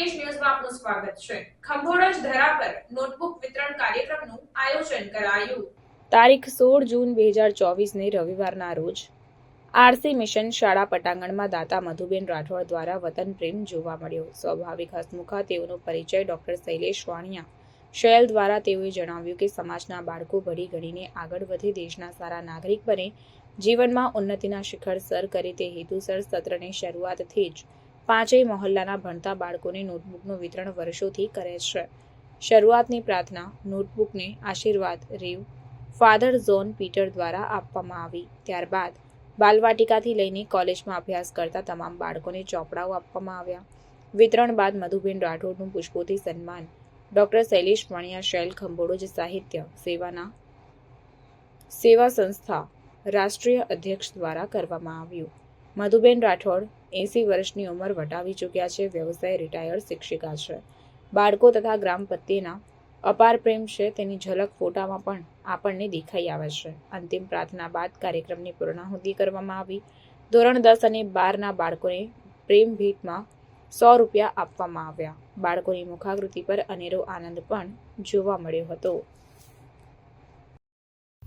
આપનું સ્વાગત છે. ખંભોળજ ધરા પર નોટબુક વિતરણ કાર્યક્રમનું આયોજન કરાયું. તારીખ સોળ જૂન બે હજાર ચોવીસને રવિવારના રોજ આરસી મિશન શાળા પટાંગણમાં દાતા મધુબેન રાઠોડ દ્વારા વતન પ્રેમ જોવા મળ્યો. સ્વાભાવિક હસમુખા તેઓનો પરિચય ડોક્ટર શૈલેષ વાણિયા શૈલ દ્વારા તેઓએ જણાવ્યું કે સમાજના બાળકો ભળી ગણીને આગળ વધે, દેશના સારા નાગરિક બને, જીવનમાં ઉન્નતિના શિખર સર કરે તે હેતુસર સત્રની શરૂઆતથી જ પાંચેય મહોલ્લાના ભણતા બાળકોને નોટબુકનું વિતરણ વર્ષોથી કરે છે. શરૂઆતની પ્રાર્થના નોટબુકને આશીર્વાદ રેવ ફાધર ઝોન પીટર દ્વારા આપવામાં આવી. ત્યારબાદ બાલવાટિકાથી લઈને કોલેજમાં અભ્યાસ કરતા તમામ બાળકોને ચોપડાઓ આપવામાં આવ્યા. વિતરણ બાદ મધુબેન રાઠોડનું પુષ્પોથી સન્માન. ડોક્ટર શૈલેષ પણિયા શૈલ ખંભોડોજ સાહિત્ય સેવાના સેવા સંસ્થા રાષ્ટ્રીય અધ્યક્ષ દ્વારા કરવામાં આવ્યું. મધુબેન રાઠોડ એંસી વર્ષની ઉંમર વટાવી ચૂક્યા છે વ્યવસાય રિટાયર્ડ શિક્ષિકા છે. બાળકો તથા ગ્રામ પ્રત્યેના અપાર પ્રેમ છે તેની ઝલક ફોટામાં પણ આપણને દેખાઈ આવે છે. અંતિમ પ્રાર્થના બાદ કાર્યક્રમની પૂર્ણાહુતિ કરવામાં આવી. ધોરણ દસ અને બારના બાળકોને પ્રેમ ભેટમાં સો રૂપિયા આપવામાં આવ્યા. બાળકોની મુખાકૃતિ પર અનેરો આનંદ પણ જોવા મળ્યો હતો.